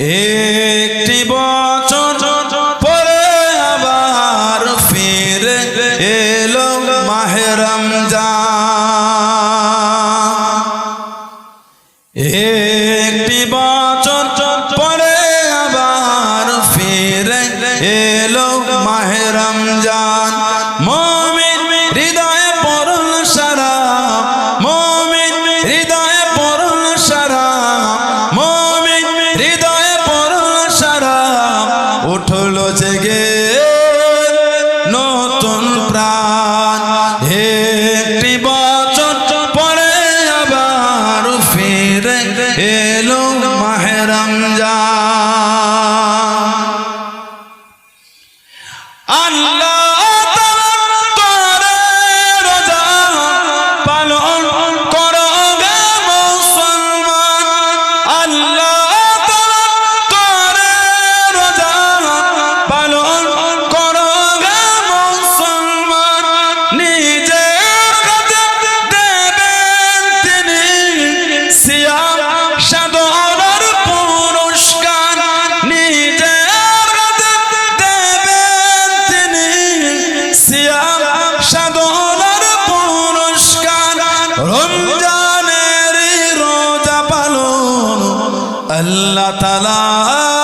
একটি ফিরে এলো মাহেরম যা রমজানের রোজা পালন আল্লাহ তালা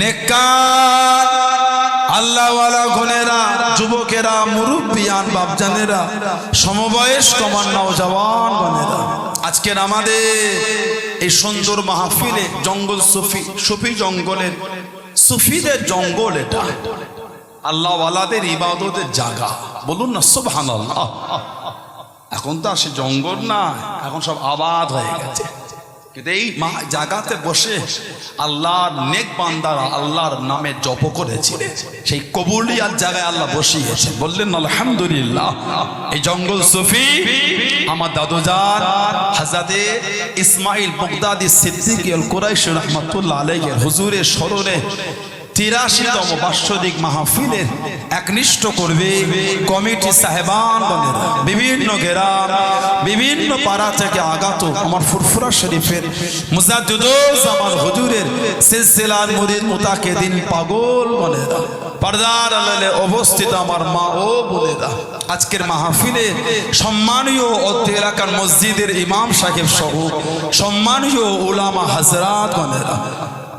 নেকার আল্লাহওয়ালা ঘনেরা যুবকেরা, মুরব্বিয়ান আজকের আমাদের এই সুন্দর মাহফিলে জঙ্গল সুফি সুফি জঙ্গলের, সুফিদের জঙ্গল এটা। আল্লাহওয়ালাদের ইবাদতের জায়গা। বলুন না, সুবহানাল্লাহ। এখন তো আর সে জঙ্গল না এখন সব আবাদ হয়ে গেছে। কিন্তু এই জায়গাতে বসে আল্লাহর নেক বান্দারা আল্লাহর নামে জপ করেছে, সেই কবুলিয়ার জায়গায় আল্লাহ বসিয়েছে। বললেন, আলহামদুলিল্লাহ, এই জঙ্গল সুফি, আমার দাদুজার হাজাদে ইসমাইল বগদাদি সিদ্দিক কুরাইশ রহমাতুল্লাহ আলাইহি হুজুরের স্মরণে তিরাশিতম বাৎসরিক মাহফিলের একনিষ্ঠ করবে কমিটি সাহেবান বিভিন্ন গ্রাম বিভিন্ন পাড়া থেকে আগত আমার ফুরফুরা শরীফের মুজাদ্দুদুজ আমার হুজুরের সিলসিলার মুরিদ মুতাকিদিন পাগল বনেরা, পর্দার আলালে অবস্থিত আমার মা ও বোনেরা। আজকের মাহফিলে সম্মানীয় অত্য এলাকার মসজিদের ইমাম সাহেব সহ সম্মানীয় উলামা হাজরাত বনেরা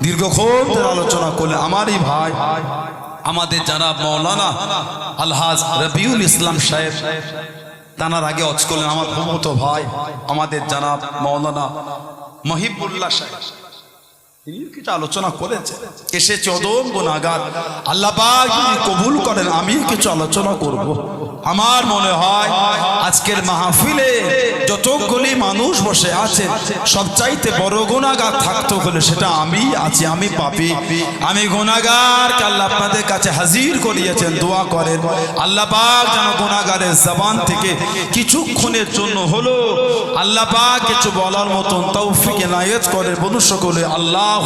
দীর্ঘক্ষণ ধরে আলোচনা করলে আমারই ভাই, আমাদের যারা মৌলানা আলহাজ রবিউল ইসলাম সাহেব, তানার আগে অজ করলেন আমার ভূমত ভাই, আমাদের জানাব মৌলানা মহিবুল্লাহ সাহেব কিছু আলোচনা কবুল করেন, আমি কিছু আলোচনা করব। আমার মনে হয় আজকের মাহফিলে যতগুলি মানুষ বসে আছে, সবচাইতে বড় গুণাগার থাকতো বলে সেটা আমি আছি, আমি পাপি। আমি গুণাগার আল্লাহ আপনাদের কাছে হাজির করিয়েছেন, দোয়া করেন। আল্লাহ পাক যেন গুণাগারের জবান থেকে কিছুক্ষণের জন্য হলো আল্লাহ পাক কিছু বলার মতন তৌফিক এনায়েত করে বনু সকলে আল্লাহ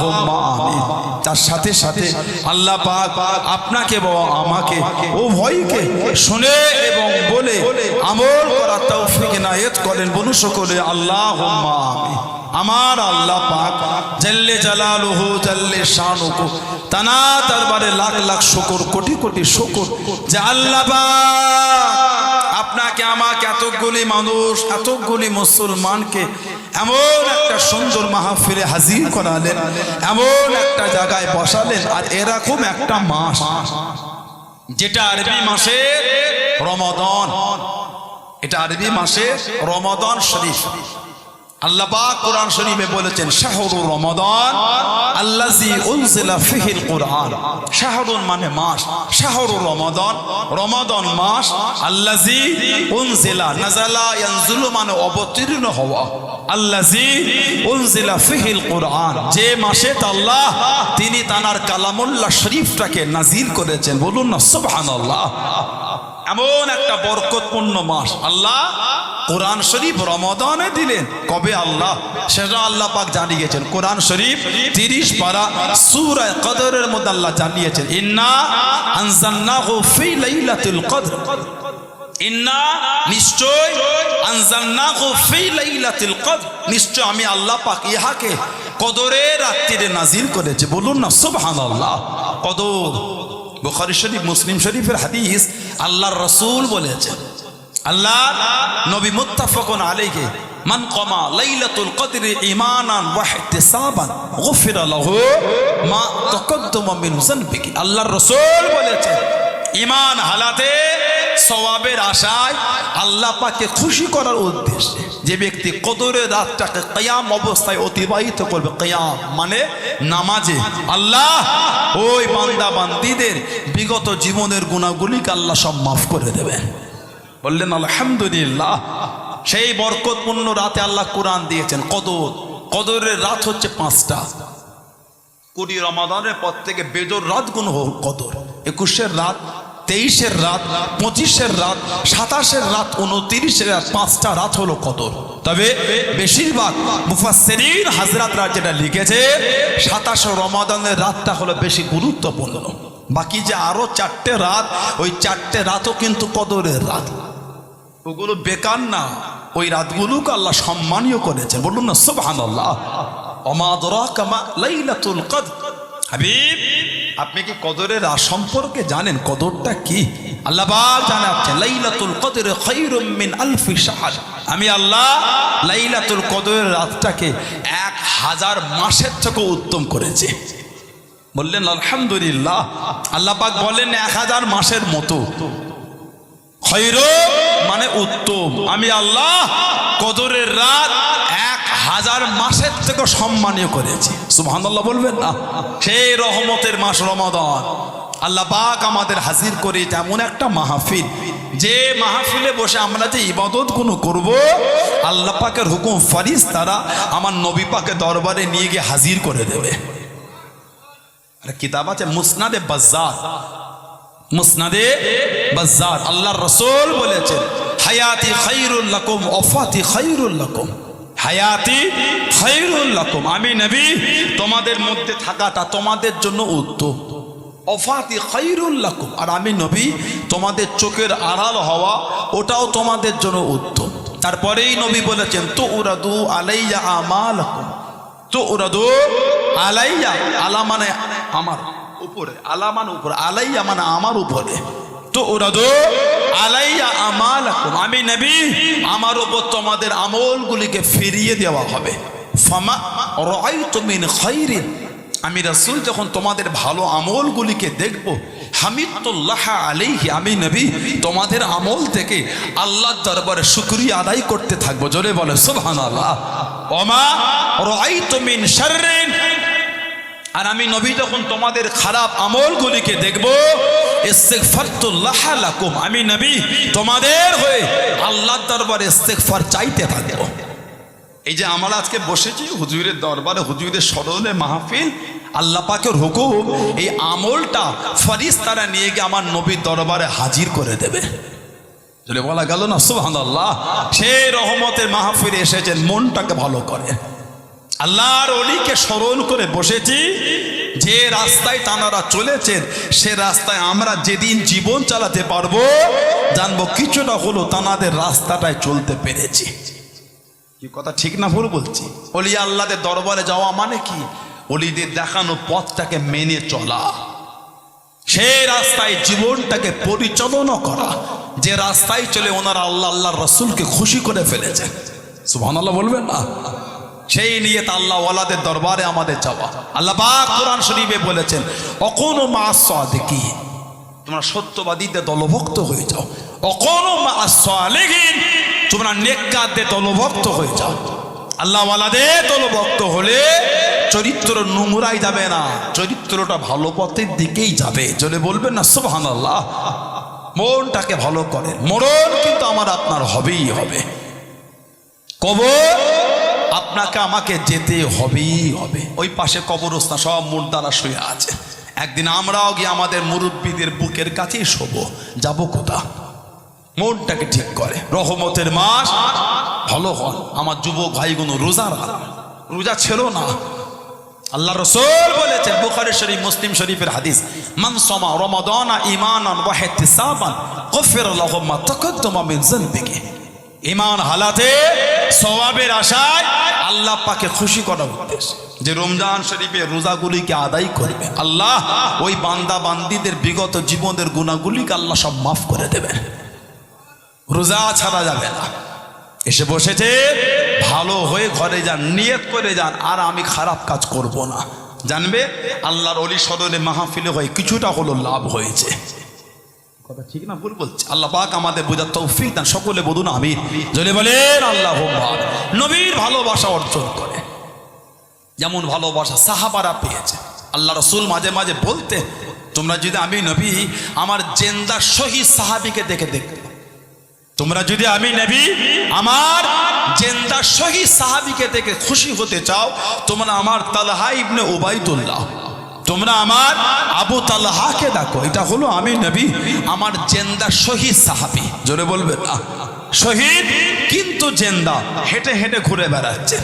তার সাথে সাথে আল্লাহ পাক আপনাকে বাবা আমাকে ও ভয়কে শুনে এবং এনায়েত করেন বনু সকলে আল্লাহ আমার আল্লাহ পাক জাল্লে জালালুহু, জাল্লে শানুহু, তানা দরবারে লাখ লাখ শুকর, কোটি কোটি শুকর যে আল্লাহ পাক আপনাকে, আমাকে এতগুলি মানুষ, এতগুলি মুসলমানকে এমন একটা সুন্দর মাহফিলে হাজির করালেন, এমন একটা জায়গায় বসালেন, আর এরকম একটা মাস, যেটা আরবি মাসের রমাদান। এটা আরবি মাসে রমাদান শরীফ। আল্লাহ বলেছেন, শাহরু রমাদান আল্লাজি উনজিলা ফিহিল শাহরুন মানে মাস। শাহরু রমাদান রমাদান মাস নাজালা মানে অবতীর্ণ হওয়া। ফিহিল যে মাসে আল্লাহ তিনি তানার কালামুল্লাহ শরীফটাকে নাজিল করেছেন। বলুন না, সুবহানাল্লাহ। এমন একটা বরকতপূর্ণ মাস। আল্লাহ কোরআন শরীফ রমদানে দিলেন। কবে আল্লাহ? সেটা আল্লাহ পাক জানিয়েছেন। কোরআন শরীফ তিরিশ পারা সূরা কদরের মধ্যে আল্লাহ জানিয়েছেন। ইন্না কদর। ইন্না নিশ্চয় আমি আল্লাহ পাক ইহাকে কদরের রাত্রিরে নাজিল করেছে। বলুন না, সুবহানাল্লাহ। কদর। বুখারী শরীফ, মুসলিম শরীফের হাদিস আল্লাহর রাসূল বলেছেন। আল্লাহ নবী মুত্তাফাকুন আলাইহি, মান কমা লাইলাতুল কদরি ঈমানান ওয়া ইহতিসাবান, গুফিরা লাহু মা তাকাদ্দামা মিন যানবিহি। আল্লাহর রাসূল বলেছেন, ঈমান হালাতে সওয়াবের আশায় আল্লাহ পাকে খুশি করার উদ্দেশ্যে যে ব্যক্তি কদরের রাতটাকে কিয়াম অবস্থায় অতিবাহিত করবে, কিয়াম মানে নামাজে, আল্লাহ ওই বান্দা বান্দিদের বিগত জীবনের গুণাগুলিকে আল্লাহ সব মাফ করে দেবেন বললেন, আলহামদুলিল্লাহ। সেই বরকতপূর্ণ রাতে আল্লাহ কোরআন দিয়েছেন, কদর। কদরের রাত হচ্ছে পাঁচটা। কুড়ি রমাদানের পর থেকে বেজর রাত গুণ হোক কদর। একুশের রাত তেইশের রাত, পঁচিশের রাত, সাতাশের রাত উনতিরিশের রাত, পাঁচটা রাত হলো কদর। তবে বেশিরভাগ মুফাসসিরিন হাজরাতরা যেটা লিখেছে, সাতাশ রমাদানের রাতটা হলো বেশি গুরুত্বপূর্ণ। বাকি যে আরও চারটে রাত, ওই চারটে রাতও কিন্তু কদরের রাত। ওগুলো বেকার না, ওই রাতগুলোকে আল্লাহ সম্মানীয় করেছে। বলুন না, সুবহানাল্লাহ। অমাদরা কামা লাইলাতুল কদর। হাবিব আপনি কি কদরের সম্পর্কে জানেন? কদরটা কি? আল্লাহ জানাচ্ছেন, লাইলাতুল কদর খায়রুম মিন আলফি শাহর। আমি আল্লাহ লাইলাতুল কদরের রাতটাকে এক হাজার মাসের থেকে উত্তম করেছি। বললেন, আলহামদুলিল্লাহ। আল্লাহ বলেন, এক হাজার মাসের মতো। খৈর মানে উত্তম। আমি আল্লাহ কদরের রাত এক হাজার মাসের থেকে সম্মানীয় করেছি। সুবহানাল্লাহ বলবেন না? সেই রহমতের মাস রমাদান। আল্লাহ পাক আমাদের হাজির করে এমন একটা মাহফিল। যে মাহফিলে বসে আমরা যে ইবাদতগুলো করব, আল্লাহ পাকের হুকুম ফারিস তারা আমার নবী পাকে দরবারে নিয়ে গিয়ে হাজির করে দেবে। কিতাব আছে, মুসনাদে বাজ্জার মুসনাদে বাজ্জার আল্লাহর রসুল বলেছেন, হায়াতি ওফাতি খাইরুল লাকুম। হায়াতি খাইরুল লাকুম। আমি নবী, তোমাদের মধ্যে থাকাটা তোমাদের জন্য উত্তম। অফাতি খাইরুল লাকুম। আর আমি নবী, তোমাদের চোখের আড়াল হওয়া, ওটাও তোমাদের জন্য উত্তম। তারপরেই নবী বলেছেন তো উরাদু আলাইয়া আমালাকুম। তো উরাদু আলাইয়া, আলা মানে আমার উপরে, আলা মানে উপরে, আলাইয়া মানে আমার উপরে। তো ওরা দো আলাইয়া আমাল আমি নবী, আমার উপর তোমাদের আমলগুলিকে ফিরিয়ে দেওয়া হবে। মিন খাইরিন। আমি রাসুল, যখন তোমাদের ভালো আমলগুলিকে দেখব হামিদুল্লাহ আলাইহি, আমি নবী, তোমাদের আমল থেকে আল্লাহর দরবারে শুকরিয়া আদায় করতে থাকব। জোরে বলে, সুবহানাল্লাহ। ওমা রাআইতু মিন শাররিন। আর আমি নবী যখন তোমাদের খারাপ আমলগুলিকে দেখব। লাকুম। আমি নবী তোমাদের হয়ে আল্লাহর দরবারে ইস্তেগফার চাইতে থাকব এই যে আমরা আজকে বসেছি হুজুরের দরবারে, হুজুরের স্মরণে মাহফিল, আল্লাহ পাকের হুকুম, এই আমলটা ফরিস্তারা নিয়ে গিয়ে আমার নবীর দরবারে হাজির করে দেবে। বলা গেল না, সুবহানাল্লাহ, সেই রহমতের মাহফিলে এসেছেন, মনটাকে ভালো করে। আল্লাহর অলিকে স্মরণ করে বসেছি, যে রাস্তায় তানারা চলেছেন, সে রাস্তায় আমরা যেদিন জীবন চালাতে পারব, জানব কিছুটা হলো তানাদের রাস্তাটায় চলতে পেরেছি। কি কথা ঠিক না ভুল বলছি? অলি আল্লাহদের দরবারে যাওয়া মানে কি? অলিদের দেখানো পথটাকে মেনে চলা। সেই রাস্তায় জীবনটাকে পরিচালনা করা। যে রাস্তায় চলে ওনারা আল্লাহ আল্লাহ রসুলকে খুশি করে ফেলেছে। সুবহান আল্লাহ বলবেন না? সেই নিয়ে তা আল্লাহ ওয়ালাদের দরবারে আমাদের যাওয়া। আল্লাহ পাক কোরআন শরীফে বলেছেন, অকোনো মা দেখি তোমরা সত্যবাদীদের দলভক্ত হয়ে যাও। অকোনো মা সালেহীন। তোমরা নেককারদের দলভক্ত হয়ে যাও। আল্লাহ ওয়ালাদের দলভক্ত হলে চরিত্র নোংরাই যাবে না, চরিত্রটা ভালো পথের দিকেই যাবে। চলে বলবেন না সুবহান আল্লাহ মনটাকে ভালো করেন। মরণ কিন্তু আমার আপনার হবেই হবে। কবর আপনাকে আমাকে যেতে হবেই হবে। ওই পাশে কবরস্থান, সব মুর্দারা শুয়ে আছে। একদিন আমরাও গিয়ে আমাদের মুরব্বীদের বুকের কাছেই শোব। যাব কোথা? মনটাকে ঠিক করে। রহমতের মাস। ভালো হন। আমার যুবক ভাইগুলো রোজা রোজা ছিল না। আল্লাহ রসুল বলেছেন, বুখারী শরীফ, মুসলিম শরীফের হাদিস, মান সমা রমাদানা ঈমানান ওয়া ইহতিসাবান, গফির লাহু মা তাকাদ্দামা মিন যানবিহি। ঈমান হালাতে সওয়াবের আশায় আল্লাহ পাকে খুশি করার উদ্দেশ্যে যে রমজান শরীফে রোজাগুলিকে আদায় করবে। আল্লাহ ওই বান্দা বান্দিদের বিগত জীবনের গুণাগুলিকে আল্লাহ সব মাফ করে দেবেন। রোজা ছাড়া যাবে না। এসে বসেছে, ভালো হয়ে ঘরে যান, নিয়ত করে যান, আর আমি খারাপ কাজ করব না। জানবে? আল্লাহর অলি সদনে মাহফিলে হয়ে কিছুটা হলো লাভ হয়েছে। কথা ঠিক না? ভুল বলছে। আল্লাহ পাক আমাদের বোঝার তৌফিক দান। সকলে বলুন আমি যদি বলেন আল্লাহ নবীর ভালোবাসা অর্জন করে। যেমন ভালোবাসা সাহাবারা পেয়েছে। আল্লাহ রসুল মাঝে মাঝে বলতে, তোমরা যদি আমি নবী, আমার জেন্দা শহীদ সাহাবিকে দেখে দেখতে তোমরা যদি আমি নবী, আমার জেন্দা শহীদ সাহাবিকে দেখে খুশি হতে চাও, তোমরা আমার তালহা ইবনে ওবাইদুল্লাহ তোমরা আমার আবু তালহাকে দেখো এটা হলো আমি নবী, আমার জেন্দা শহীদ সাহাবি। জোরে বলবে শহীদ কিন্তু জেন্দা, হেঁটে হেঁটে ঘুরে বেড়াচ্ছে।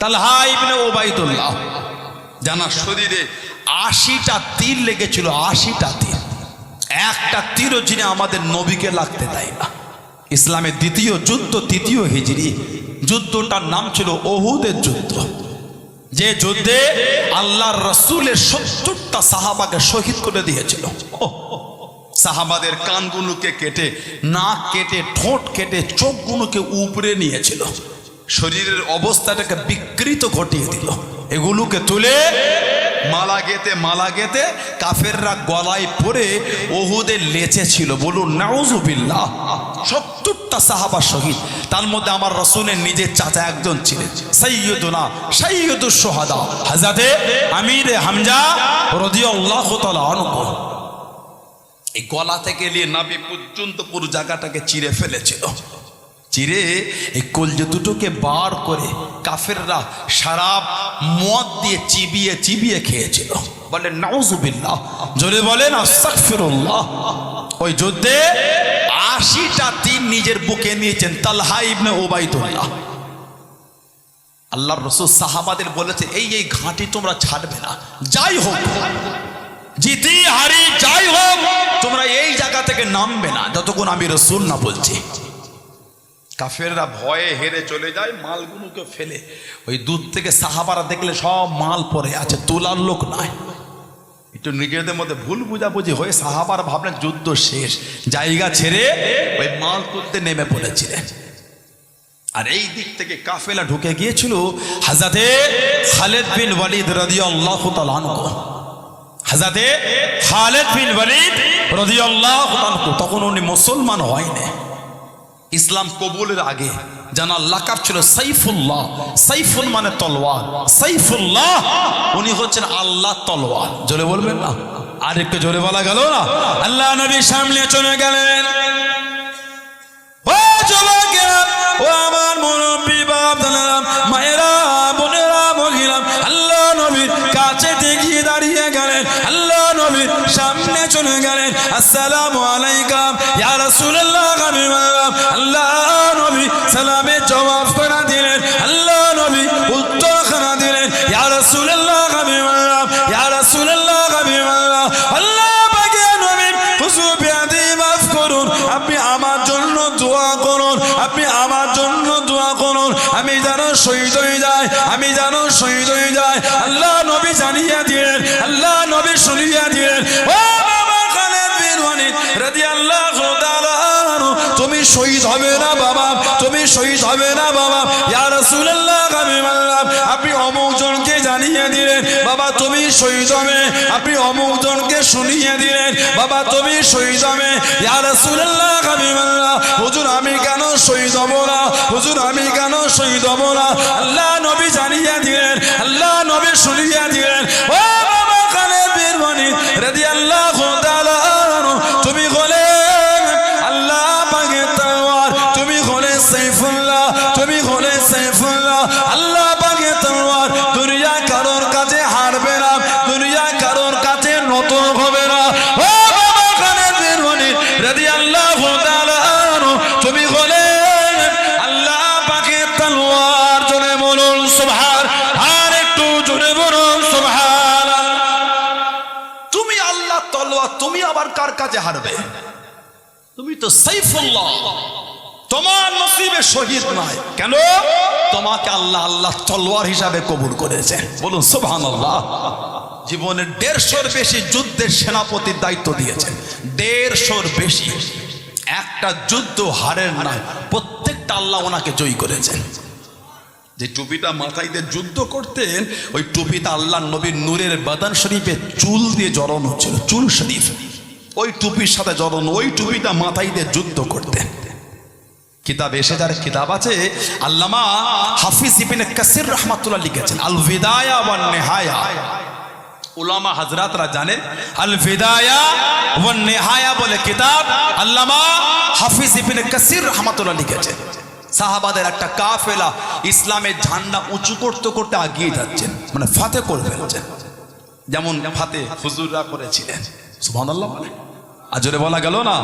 তালহা ইবনে ওবাইদুল্লাহ জানা শরীরে আশিটা তীর লেগেছিল, আশিটা তীর। একটা তীরও যিনি আমাদের নবীকে লাগতে দেয় না। ইসলামের দ্বিতীয় যুদ্ধ, তৃতীয় হিজড়ি যুদ্ধটার নাম ছিল ওহুদের যুদ্ধ। যে যুদ্ধে আল্লাহর রসুলের সত্তরটা সাহাবাকে শহীদ করে দিয়েছিল। সাহাবাদের কানগুলোকে কেটে, নাক কেটে, ঠোঁট কেটে, চোখগুলোকে উপরে নিয়েছিল। শরীরের অবস্থাটাকে বিকৃত ঘটিয়ে দিল। এগুলোকে তুলে মালা গেতে মালা গেতে কাফেররা গলায় পরে ওহুদের লেচে ছিল। বলুন, নাউজুবিল্লাহ। সত্তরটা সাহাবা শহীদ। তার মধ্যে আমার রসুলের নিজের চাচা একজন ছিলেন। সৈয়দুনা সৈয়দুর সোহাদা হাজাতে আমির হামজা রদিয়াল্লাহ তাআলা এই গলা থেকে নিয়ে নাবি পর্যন্ত পুরো জায়গাটাকে চিরে ফেলেছিল। চিরে এই কলজে দুটোকে বার করে কাফেররা সারাপ মদ দিয়ে চিবিয়ে চিবিয়ে খেয়েছিল। বলে, নাউজুবিল্লাহ। জোরে বলেন, আস্তাগফিরুল্লাহ। ওই যুদ্ধে আশিটা তিন নিজের বুকে নিয়েছেন তালহা ইবনে ওবাইদুল্লাহ আল্লাহর রসুল সাহাবাদের বলেছে, এই এই ঘাঁটি তোমরা ছাড়বে না, যাই হোক। জিতি হারি, যাই হোক। তোমরা এই জায়গা থেকে নামবে না, যতক্ষণ আমি রসুল না বলছি। কাফেররা ভয়ে হেরে চলে যায়, মালগুলোকে ফেলে। ওই দুধ থেকে সাহাবারা দেখলে সব মাল পরে আছে, তোলার লোক নাই। একটু নিজেদের মধ্যে ভুল বুঝাবুঝি হয়ে সাহাবার ভাবলেন যুদ্ধ শেষ। জায়গা ছেড়ে ওই মাল তুলতে নেমে পড়েছিলেন আর এই দিক থেকে কাফেলা ঢুকে গিয়েছিল হাজাতে খালেদ বিন ওয়ালিদ রাদিয়াল্লাহু তাআলা আনহু। হাজাতে খালেদ বিন ওয়ালিদ রাদিয়াল্লাহু তাআলা তখন উনি মুসলমান হয়নি। ইসলাম কবুলের আগে জানার লাকাব ছিল? সাইফুল্লাহ। সাইফুল মানে তলোয়ার। সাইফুল্লাহ, উনি হচ্ছেন আল্লাহ তলোয়ার। জোরে বলবেন না? আর একটু জোরে বলা গেল না? আল্লাহ নবী সামনে চলে গেলেন। আসসালামু আলাইকুম, ইয়া রাসূলুল্লাহ, হাবিবাল্লাহ। আল্লাহ নবী সালামের জবাব করে দিলেন। শহীদ হবে না বাবা, তুমি শহীদ হবে না বাবা। ইয়া রাসূলুল্লাহ হাবিবাল্লাহ আপনি অমুক জনকে জানিয়ে দিলেন, বাবা তুমি শহীদ হবে। আপনি অমুক জনকে শুনিয়ে দিলেন, বাবা তুমি শহীদ হবে। ইয়া রাসূলুল্লাহ হাবিবাল্লাহ হুজুর, আমি কেন শহীদ হব না? হুজুর, আমি কেন শহীদ হব না? আল্লাহ নবী জানিয়ে দিলেন, আল্লাহ নবী শুনিয়ে কাছে হারবে। তুমি তো সাইফুল্লাহ। তোমার নসিবে শহীদ নয়। কেন? তোমাকে আল্লাহ আল্লাহ তলোয়ার হিসাবে কবুল করেছে বলুন সুবহানাল্লাহ। জীবনের দেড়শোর বেশি যুদ্ধের সেনাপতির দায়িত্ব দিয়েছেন। দেড়শোর বেশি। একটা যুদ্ধ হারের নয় প্রত্যেকটা আল্লাহ ওনাকে জয়ী করেছেন। যে টুপিটা মাথায় দিয়ে যুদ্ধ করতেন ওই টুপিটা আল্লাহ নবীর নূরের বাদান শরীফে চুল দিয়ে জড়ানো হচ্ছিল। চুল শরীফ। ওই টুপির সাথে জড়ানো ওই টুপিটা মাথায় দিয়ে যুদ্ধ করতেন। কিতাব এসে যার কিতাব আছে, আল্লামা হাফিজ ইবিনে কাসির রহমাতুল্লাহ লিখেছেন আল বিদায়া ওয়ান নেহায়া উলামা হাজরাতরা জানেন আল বিদায়া ওয়ান নেহায়া বলে কিতাব আল্লামা হাফিজ ইবিনে কাসির রহমাতুল্লাহ লিখেছেন। সাহাবাদের একটা কাফেলা ইসলামের ঝান্ডা উঁচু করতে করতে আগিয়ে যাচ্ছেন মানে ফাতে করে ফেলছেন। যেমন ফাতে হুজুররা করেছিলেন। সুবহানাল্লাহ বলে। আজরে বলা গেল না।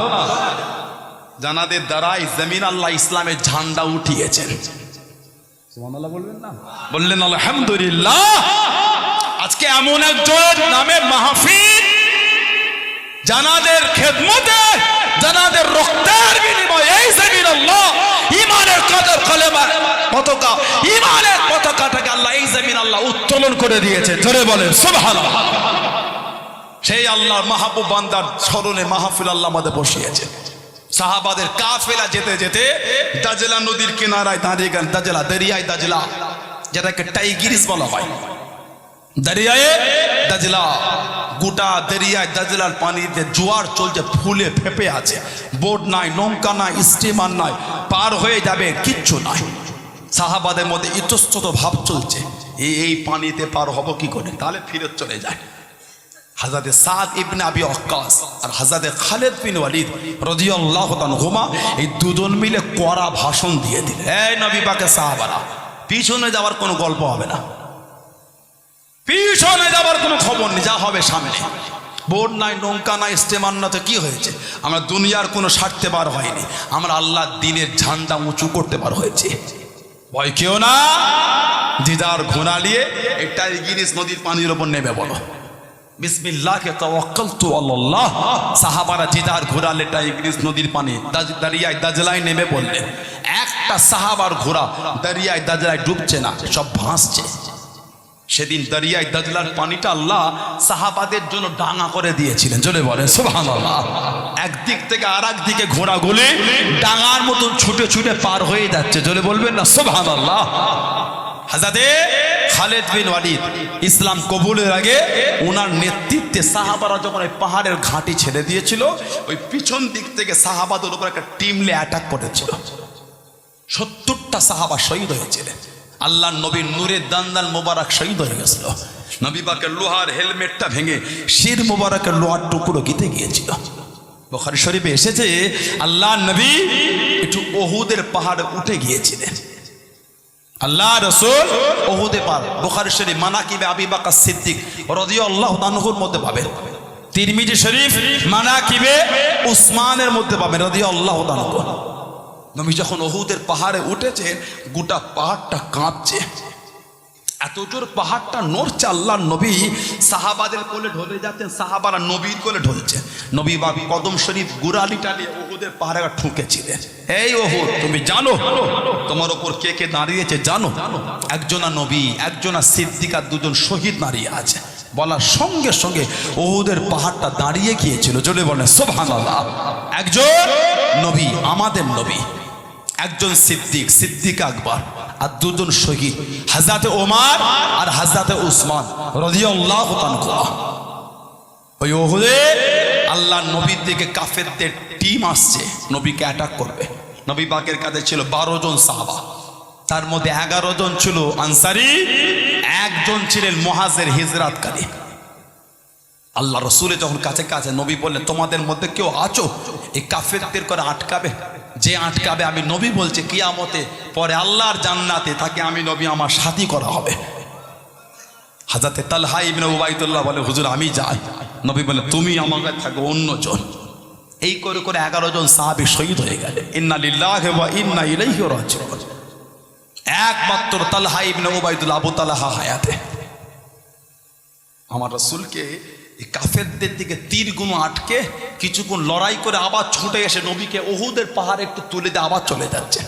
জানাদের দ্বারাই জমিন আল্লাহ ইসলামের ঝান্ডা উঠিয়েছেন। বলবেন না? বললেন আলহামদুলিল্লাহ আজকে এমন একজন নামে মাহফিল জানাদের খেদমতে জানাদের রক্তের বিনিময়ে এই জমিন আল্লাহ ইমানের কদর কলেমা পতাকা ইমানের পতাকাটাকে আল্লাহ এই জমিন আল্লাহ উত্তোলন করে দিয়েছে। জোরে বলেন সুবহানাল্লাহ। সেই আল্লাহ মাহবুব বান্দার স্মরণে মাহফিল আল্লাহ আমাদের বসিয়েছে। সাহাবাদের কাফেলা যেতে যেতে দাজলা নদীর কিনারায় দাঁড়িয়ে গেলেন। দাজলা দরিয়ায় দাজলা, যেটাকে টাইগিরিস বলা হয়। দাজলা, গোটা জোয়ার চলছে আছে। বোট নাই, নৌকা নাই, স্টিমার নাই, পার হয়ে যাবে, কিচ্ছু নাই। সাহাবাদের মধ্যে ইতস্তত ভাব চলছে। এই পানিতে পার হব কি করে? তাহলে ফিরে চলে যায়। হাজাদে সাদ ইবনে আবি অক্কাস আর হাজাদে খালেদ বিন ওয়ালিদ রাদিয়াল্লাহু তাআলা এই দুজন মিলে কড়া ভাষণ দিয়ে দিলেন। এই নবী পাকে সাহাবারা, পিছনে যাওয়ার কোনো গল্প হবে না। পিছনে যাওয়ার কোনো খবর নেই, যা হবে সামনে। বোট নাই, নৌকা নাই স্টেমার না তো কি হয়েছে? আমরা দুনিয়ার কোনো স্বার্থে বার হয়নি। আমরা আল্লাহ দিনের ঝান্ডা উঁচু করতে পার হয়েছে। ভয় কেউ না। দিদার ঘোড়া নিয়ে এটাই গিরিস নদীর পানির ওপর নেবে বলো বিসমিল্লাহকে তাওয়াক্কালতু আল্লাহ সাহাবারা জিদার ঘোড়া লেটা ইংলিশ নদীর পানি দারিয়ায় দাজলায় নেমে বললেন একটা সাহাবার ঘোড়া দারিয়ায় দাজলায় ডুবছে না, সব ভাসছে। সেদিন দারিয়ায় দাজলার পানিটা আল্লাহ সাহাবাদের জন্য ডাঙা করে দিয়েছিলেন। চলে বলেন, সুবহানাল্লাহ। একদিক থেকে আর দিকে ঘোড়া গুলি ডাঙার মতন ছুটে ছুটে পার হয়ে যাচ্ছে। চলে বলবেন না, সুবহানাল্লাহ। হাজাদে খালেদ বিন ওয়ালিদ, ইসলাম কবুলের আগে ওনার নেতৃত্বে সাহাবারা যখন ওই পাহাড়ের ঘাঁটি ছেড়ে দিয়েছিল, ওই পিছন দিক থেকে সাহাবাদের উপর একটা টিমলে অ্যাটাক করেছিল। সত্তরটা সাহাবা শহীদ হয়েছিলেন। আল্লাহ নবীর নূরের দান্দাল মোবারক শহীদ হয়ে গেছিল। নবী পাকের লোহার হেলমেটটা ভেঙে শির মোবারকের লোহার টুকরো গিতে গিয়েছিল। বখারি শরীফে এসেছে আল্লাহ নবী একটু ওহুদের পাহাড়ে উঠে গিয়েছিলেন। আল্লাহ রসুল ওহুদে পাল বুখারি শরীফ, মানাকিবে আবি বাকা সিদ্দিক রদিও আল্লাহ তানহুর মধ্যে পাবে তিরমিজি শরীফ মানা কিবে উসমানের মধ্যে পাবে পাবেন আল্লাহ তানহুর নবী যখন ওহুদের পাহাড়ে উঠেছে গোটা পাহাড়টা কাঁপছে। এত জোর পাহাড়টা নড়ছে আল্লাহ নবী। সাহাবাদের কোলে ঢলে যাচ্ছেন, সাহাবারা নবীর কোলে ঢলছে। নবী বাবি কদম শরীফ গুরালি টালিয়ে ওহুদের পাহাড়ে ঠুকেছিলেন। এই ওহুদ তুমি জানো? তোমার ওপর কে কে দাঁড়িয়েছে জানো? একজনা নবী, একজনা সিদ্দিকা, দুজন শহীদ দাঁড়িয়ে আছে। বলার সঙ্গে সঙ্গে ওহুদের পাহাড়টা দাঁড়িয়ে গিয়েছিল, জোরে বলেন সোভানাল্লাহ একজন নবী, আমাদের নবী। একজন সিদ্দিক সিদ্দিক আকবর। আর দুজন শহীদ, হাজরাতে ওমার আর হাজরাতে উসমান রদিয়াল্লাহ ওই ওহুদে আল্লাহ নবীর দিকে কাফেরদের টিম আসছে, নবীকে অ্যাটাক করবে। নবী পাকের কাছে ছিল বারো জন সাহাবা। তার মধ্যে এগারো জন ছিল আনসারি, একজন ছিলেন মহাজের হিজরাতকারী। আল্লাহ রসুলে যখন কাছে কাছে, নবী বললেন, তোমাদের মধ্যে কেউ আছো? এই কাফেরদের করে আটকাবে? যে আটকাবে আমি নবী বলছি, কিয়ামতে পরে আল্লাহর জান্নাতে তাকে আমি নবী আমার সাথী করা হবে। হাজাতে তালহা ইবনে উবাইদুল্লাহ বলে, হুজুর, আমি যাই। নবী বলে, তুমি আমাকে থাকো অন্যজন এই করে করে এগারো জন সাহাবি শহীদ হয়ে গেলে। ইন্না লিল্লাহ ইন্না ইলাইহি রাজিউন। একমাত্র Talha ibn Ubaidullah Abu Talha হায়াতে। আমার রসুলকে এই কাফেরদের দিকে তীরগুলো আটকে কিছুক্ষণ লড়াই করে আবার ছুটে এসে নবীকে ওহুদের পাহাড়ে একটু তুলে দিয়ে আবার চলে যাচ্ছে।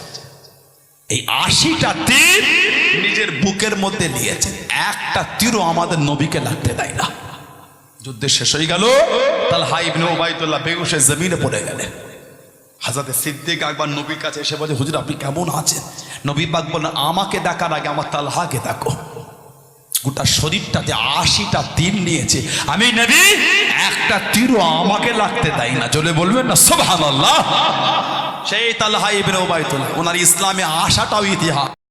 এই আশিটা তীর নিজের বুকের মধ্যে নিয়েছে। একটা তীরও আমাদের নবীকে লাগতে দেয় না। যুদ্ধ শেষ হয়ে গেল তাহলে হাইবনে ওবায়দুল্লাহ বেগুসে জমিনে পড়ে গেলেন। হাজাতে সিদ্দিক একবার নবীর কাছে এসে বলে, হুজুর, আপনি কেমন আছেন? নবী পাক বললেন, আমাকে দেখার আগে আমার তালহাকে দেখো। গোটা শরীরটাতে আশিটা তীর নিয়েছে। আমি নবী, একটা তীরও আমাকে লাগতে দেয় না। চলে বলবেন না? সোভান সেই তালহা ইবনে ওবায়দুল্লাহ ওনার ইসলামে আশাটাও ইতিহাস।